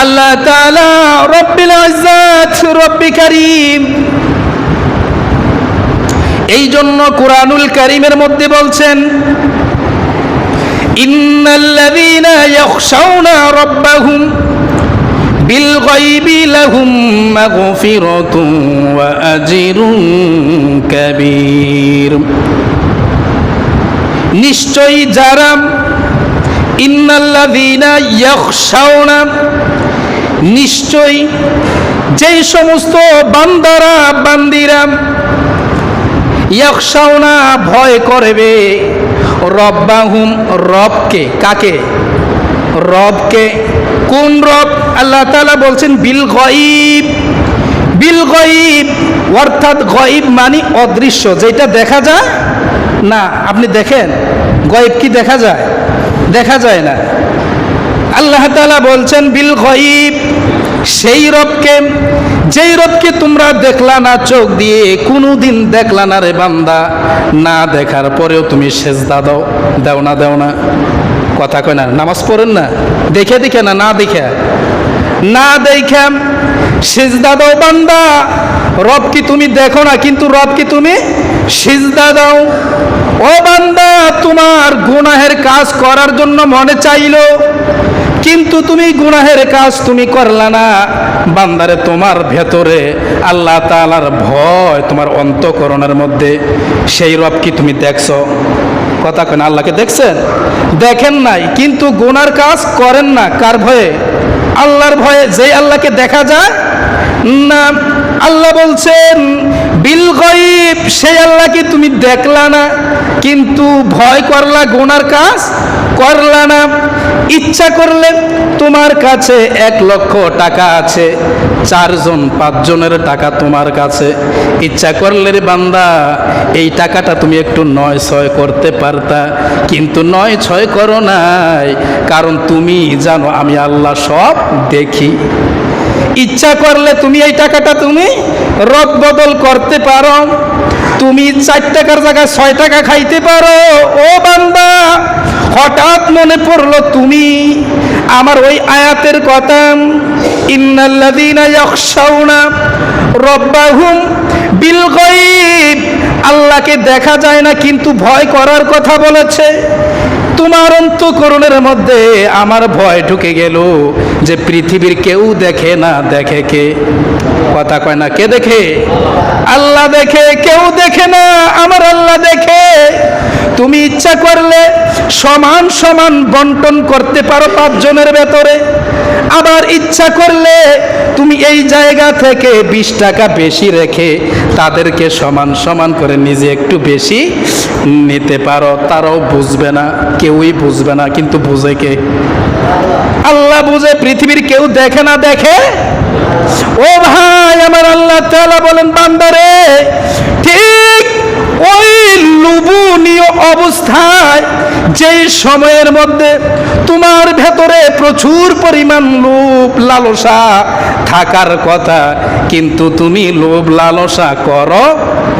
আল্লাহ রব্বিল রব্বি এই জন্য কোরআনুল কারীমের মধ্যে বলছেন কাবীর। নিশ্চয়ই যারা ইন্নাল্লাযীনা ইয়াখশাউনা নিশ্চয়ই যেই সমস্ত বান্দারা, বান্দিরা ইয়াকশাওনা ভয় করবে, রব্বাহুম রবকে, কাকে? রবকে। কোন রব? আল্লাহ তাআলা বলছেন, বিল গয়ব। বিল গয়ব, অর্থাৎ গয়ব মানে অদৃশ্য। যেটা দেখা যায়, না, আপনি দেখেন, গয়ব কি দেখা যায়? দেখা যায় না। আল্লাহ তাআলা বলছেন, বিল গয়ব। সেই রবকে, যেই রবকে তোমরা দেখলা না চোখ দিয়ে, কোনোদিন দেখলা না রে বান্দা। না দেখার পরেও তুমি সেজদা দাও দাও না দাও না। কথা কয় না, নামাজ পড়েন না? দেখে দেখে না না দেখে? না দেখে সেজদা দাও বান্দা। রব কি তুমি দেখো না, কিন্তু রব কি তুমি সিজদা দাও? ও বান্দা, তোমার গুনাহের কাজ করার জন্য মনে চাইলো, কিন্তু তুমি গুনাহের কাজ তুমি করলা না। বান্দারে, তোমার ভেতরে আল্লাহ তাআলার ভয় তোমার অন্তকরণের মধ্যে। সেই রব কি তুমি দেখছ? কথা কেন আল্লাহকে দেখছেন? দেখেন নাই, কিন্তু গুনার কাজ করেন না। কার ভয়ে? আল্লাহর ভয়ে। যে আল্লাহকে দেখা যায়, না, আল্লাহ বলছেন বিল গয়ব, সেই আল্লাহকে তুমি দেখলা না। কিন্তু ভয় করলা, গোনার কাজ করলা না। ইচ্ছা করলে তোমার কাছে এক লক্ষ টাকা আছে, চারজন, পাঁচজনের টাকা তোমার কাছে। ইচ্ছা করলে রে বান্দা, এই টাকাটা তুমি একটু নয় ছয় করতে পারতা। কিন্তু নয় ছয় করো নাই, কারণ তুমি জানো আমি আল্লাহ সব দেখি। ইচ্ছা করলে তুমি এই টাকাটা তুমি রদ বদল করতে পারো। তুমি চার টাকার জায়গায় ছয় টাকা খাইতে পারো। ও বান্দা, হঠাৎ মনে পড়ল তুমি আমার ওই আয়াতের কথা। আল্লাহকে দেখা যায় না, কিন্তু ভয় করার কথা বলেছে। তোমার অন্তকরণের মধ্যে আমার ভয় ঢুকে গেল যে পৃথিবীর কেউ দেখে না, দেখে কে? কথা কয় না, কে দেখে? আল্লাহ দেখে, কেউ দেখে না, আমার আল্লাহ দেখে। তুমি ইচ্ছা করলে সমান সমান বন্টন করতে পারো পাঁচজনের ভেতরে। আবার ইচ্ছা করলে তুমি এই জায়গা থেকে বিশ টাকা বেশি রেখে তাদেরকে সমান সমান করে নিজে একটু বেশি নিতে পারো, তারাও বুঝবে না, কেউই বুঝবে না, কিন্তু বুঝে কে? আল্লাহ বুঝে, পৃথিবীর কেউ দেখে না দেখে? ও ভাই, আমার আল্লাহ তাআলা বলেন, বান্দারে, ঠিক ওই লুবনীয় অবস্থায়, যেই সময়ের মধ্যে তোমার ভেতরে প্রচুর পরিমাণ লোভ লালসা থাকার কথা, কিন্তু তুমি লোভ লালসা করো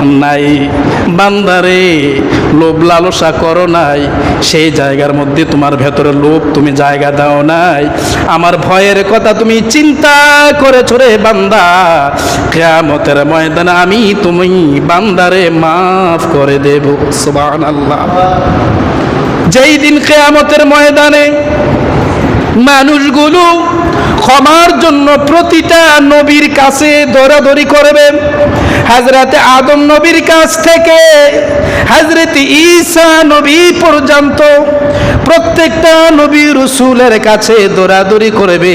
নাই। বান্দারে, লোভ লালসা করো নাই। সেই জায়গার মধ্যে তোমার ভেতরে লোভ তুমি জায়গা দাও নাই। আমার ভয়ের কথা তুমি চিন্তা করেছ রে বান্দা। কেয়ামতের ময়দানে আমি তুমি বান্দারে মাফ করে দেব। সুবান আল্লাহ যেই দিন কেয়ামতের ময়দানে মানুষগুলো ক্ষমার জন্য প্রতিটা নবীর কাছে দৌড়াদৌড়ি করবে। হাজরাতে আদম নবীর কাছ থেকে হাজরতে ঈসা নবী পর্যন্ত প্রত্যেকটা নবী রসুলের কাছে দৌড়াদৌড়ি করবে।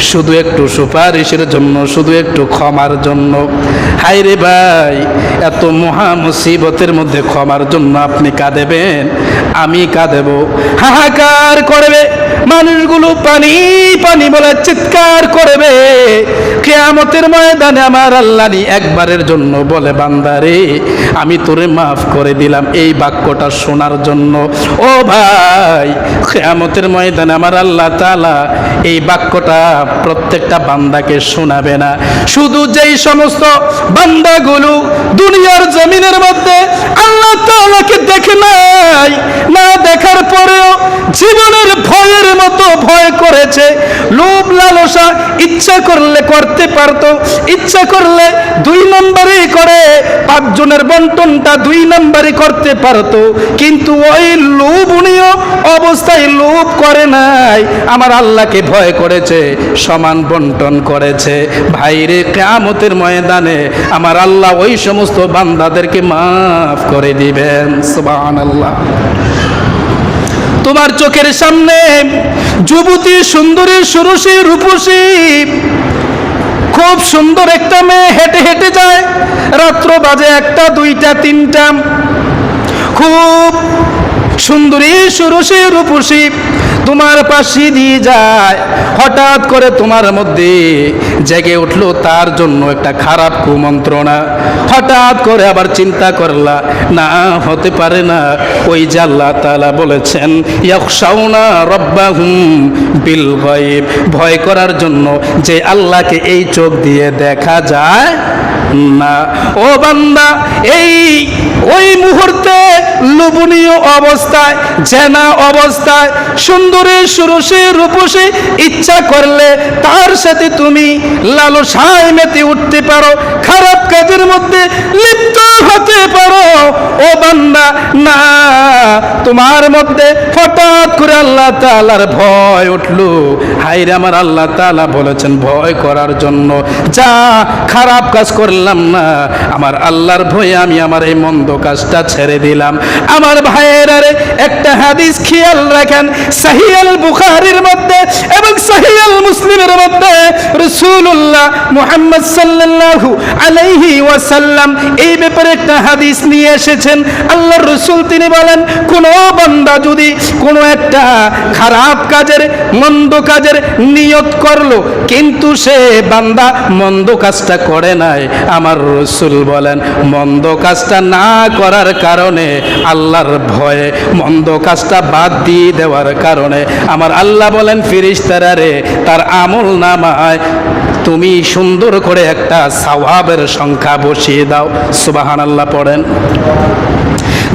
শুধু একটু সুপারিশের জন্য, শুধু একটু ক্ষমার জন্য। হাই রে ভাই, এত মহা মুসিবতের মধ্যে ক্ষমার জন্য আপনি কাঁদেবেন, আমি কাঁদেব। হাহাকার করবে। মানুষগুলো পানি পানি বলে চিৎকার করবে। কেয়ামতের ময়দানে আমার আল্লাহনি একবারের জন্য বলে বান্দারে আমি তোরে মাফ করে দিলাম এই বাক্যটা শোনার জন্য। ও ভাই, কেয়ামতের ময়দানে আমার আল্লাহ তাআলা এই বাক্যটা প্রত্যেকটা বান্দাকে শোনাবে না। শুধু যেই সমস্ত বান্দাগুলো দুনিয়ার জমিনের মধ্যে আল্লাহ তাআলাকে দেখে নাই, না দেখার পরেও জীবনের ভয়ের মতো ভয় করেছে। লোভ লালসা ইচ্ছা করলে করতে পারতো। ইচ্ছা করলে দুই নম্বরে করে। পাঁচজনের বন্টনটা দুই নম্বরে করতে পারতো। কিন্তু ওই লোভনীয় অবস্থায় লোভ করে নাই। আমার আল্লাহকে ভয় করেছে, সমান বন্টন করেছে। ভাইরে, কেয়ামতের ময়দানে আমার আল্লাহ ওই সমস্ত বান্দাদেরকে মাফ করে দিবেন। সুবান আল্লাহ তোমার চোখের সামনে যুবতী সুন্দরী সুরসী রূপসী। খুব সুন্দর একটা মেয়ে হেঁটে হেঁটে যায়। রাত্র বাজে একটা, দুইটা, তিনটা। খুব সুন্দরী সুরসী রূপসী। তোমার পাশে দিয়ে যায়। হঠাৎ করে তোমার মধ্যে জেগে উঠল, তার জন্য একটা খারাপ কুমন্ত্রণা। হঠাৎ করে আবার চিন্তা করলা, না, হতে পারে না। ওই যে আল্লাহ তাআলা বলেছেন, ইয়াখশাউনা রব্বাহুম বিল গায়ব। ভয় করার জন্য যে আল্লাহকে এই চোখ দিয়ে দেখা যায় না ও বান্দা, এই, ওই মুহূর্তে লোভনীয় অবস্থায়, জেনা অবস্থায়, সুন্দরী, সুরসে, রূপসে, ইচ্ছা করলে তার সাথে তুমি লালসায় মেতে উঠতে পারো, খারাপ কাজের মধ্যে লিপ্ত হতে পারো। ও বান্দা, না, তোমার মধ্যে হঠাৎ করে আল্লাহ তাআলার ভয় উঠল। হাইরে আমার আল্লাহ তাআলা বলেছেন, ভয় করার জন্য। যা খারাপ কাজ করলাম না, আমার আল্লাহর ভয়ে আমি আমার এই মন্দ কাজটা ছেড়ে দিলাম। আমার ভাইয়ের আরে একটা হাদিস খেয়াল রাখেন, সাহিয়াল বুখারির মধ্যে এবং সাহিয়াল মুসলিমের মধ্যে। রাসূলুল্লাহ মুহাম্মদ সাল্লাল্লাহু আলাইহি ওয়াসাল্লাম। এই ব্যাপারে একটা হাদিস নিয়ে এসেছেন। আল্লাহর রসুল তিনি বলেন, কোনো বান্দা যদি কোনো একটা খারাপ কাজের, মন্দ কাজের নিয়ত করল, কিন্তু সে বান্দা মন্দ কাজটা করে নাই। আমার রসুল বলেন, মন্দ কাজটা না করার কারণে আল্লাহর ভয়ে মন্দ কাজটা বাদ দিয়ে দেওয়ার কারণে আমার আল্লাহ বলেন ফিরিস্তারা রে, তার আমল নামায় তুমি সুন্দর করে একটা সওয়াবের সংখ্যা বসিয়ে দাও। সুবাহান আল্লাহ পড়েন।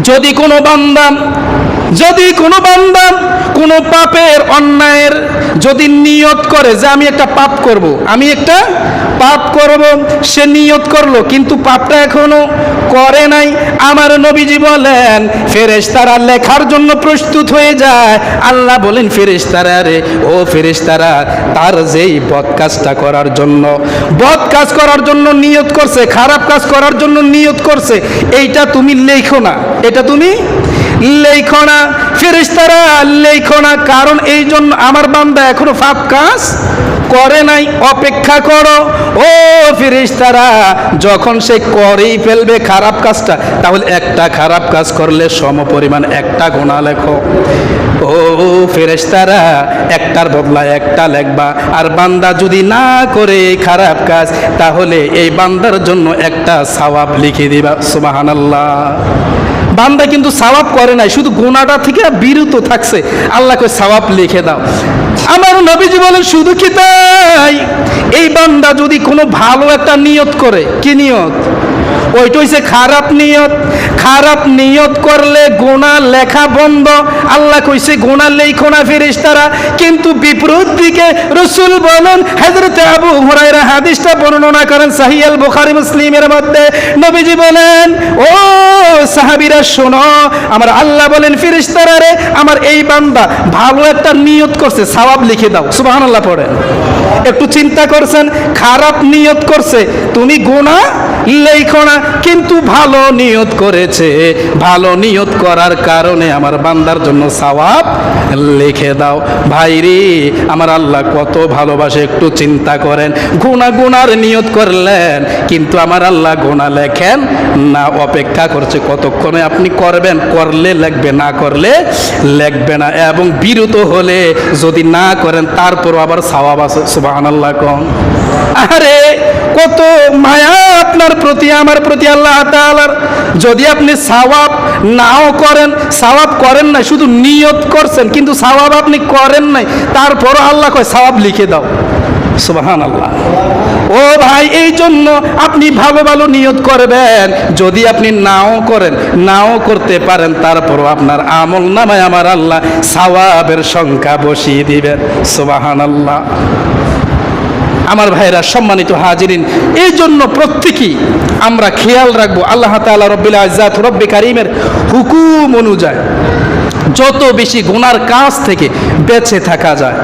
যদি কোনো বান্দা যদি কোনো বান্দা কোনো পাপের অন্যায়ের যদি নিয়ত করে যে আমি একটা পাপ করব, আমি একটা পাপ করব, সে নিয়ত করল, কিন্তু পাপটা এখনও করে নাই। আমার নবীজি বলেন, ফেরেশতারা লেখার জন্য প্রস্তুত হয়ে যায়। আল্লাহ বলেন, ফেরেশতারা রে, ও ফেরেশতারা, তার যেই বদ কাজটা করার জন্য, বদ কাজ করার জন্য নিয়ত করছে, খারাপ কাজ করার জন্য নিয়ত করছে, এইটা তুমি লেখো না, এটা তুমি লেখো না ফেরেশতারা লেখো না, কারণ এই জন্য আমার বান্দা এখনও কাজ করে নাই। অপেক্ষা করো। ও ফিরিস্তারা যখন সে করেই ফেলবে খারাপ কাজটা, তাহলে একটা খারাপ কাজ করলে সম পরিমাণ একটা গোনা লেখো। ও ফেরেশতারা, একটার বদলায় একটা লেখবা। আর বান্দা যদি না করে খারাপ কাজ, তাহলে এই বান্দার জন্য একটা সওয়াব লিখে দিবা। সুবহানাল্লাহ। বান্দা কিন্তু সাওয়াব করে নাই, শুধু গোনাটা থেকে বিরত থাকছে। আল্লাহকে সবাব লিখে দাও। আমার নবীজি বলেন, শুধু কি তাই? এই বান্দা যদি কোনো ভালো একটা নিয়ত করে, কি নিয়ত? ওইটা হইছে খারাপ নিয়ত। খারাপ নিয়ত করলে গোনা লেখা বন্ধ। আল্লাহ কইছে গোনা লেখো না ফেরেশতারা। কিন্তু বিপরীত দিকে রসুল বলেন, হযরত আবু হুরায়রা হাদিসটা বর্ণনা করেন সাহিয়াল বুখারী মুসলিমের মধ্যে। নবীজি বলেন, ও সাহাবীরা, শোনো, আমার আল্লাহ বলেন, ফেরেশতারা রে, আমার এই বান্দা ভালো একটা নিয়ত করছে, সওয়াব লিখে দাও, সুবহানাল্লাহ পড়েন। একটু চিন্তা করছেন, খারাপ নিয়ত করছে, তুমি গোনা লেখো না, কিন্তু ভালো নিয়ত করেছে। ভালো নিয়ত করার কারণে আমার বান্দার জন্য সওয়াব লিখে দাও। ভাইরি আমার আল্লাহ কত ভালোবাসে, একটু চিন্তা করেন। গুণা গুনার নিয়ত করলেন, কিন্তু আমার আল্লাহ গুণা লেখেন না, অপেক্ষা করছে কতক্ষণে আপনি করবেন, করলে লেখবে, না করলে লেখবে না। এবং বিরত হলে যদি না করেন তারপর আবার সওয়াব আছে সুবাহান আল্লাহ কম আরে, কত আমার প্রতি আল্লাহ তাআলার যদি আপনি সাওয়াব নাও করেন, সাওয়াব করেন না শুধু নিয়ত করছেন, কিন্তু সাওয়াব আপনি করেন নাই, তারপরও আল্লাহ কয়, সাওয়াব লিখে দাও। সুবাহান আল্লাহ ও ভাই এই জন্য আপনি ভালো ভালো নিয়ত করবেন। যদি আপনি নাও করেন, নাও করতে পারেন, তারপরও আপনার আমল নামায় আমার আল্লাহ সাওয়াবের সংখ্যা বসিয়ে দিবেন। সুবাহান আল্লাহ আমার ভাইরা সম্মানিত হাজিরিন এই জন্য প্রত্যেকেই আমরা খেয়াল রাখব আল্লাহ তাআলা রব্বিল আজাত রব্বি কারিমের হুকুম অনুযায়ী যত বেশি গুনার কাজ থেকে বেঁচে থাকা যায়,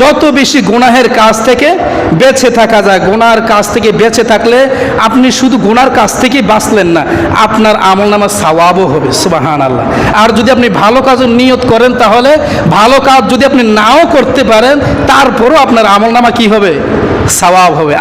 যত বেশি গুনাহের কাজ থেকে বেঁচে থাকা যায়, গুনার কাজ থেকে বেঁচে থাকলে আপনি শুধু গুনার কাজ থেকেই বাঁচলেন না, আপনার আমল নামা সাওয়াবও হবে সুবাহান আল্লাহ আর যদি আপনি ভালো কাজও নিয়ত করেন তাহলে, ভালো কাজ যদি আপনি নাও করতে পারেন, তারপরও আপনার আমল নামা কী হবে? সওয়াব হবে।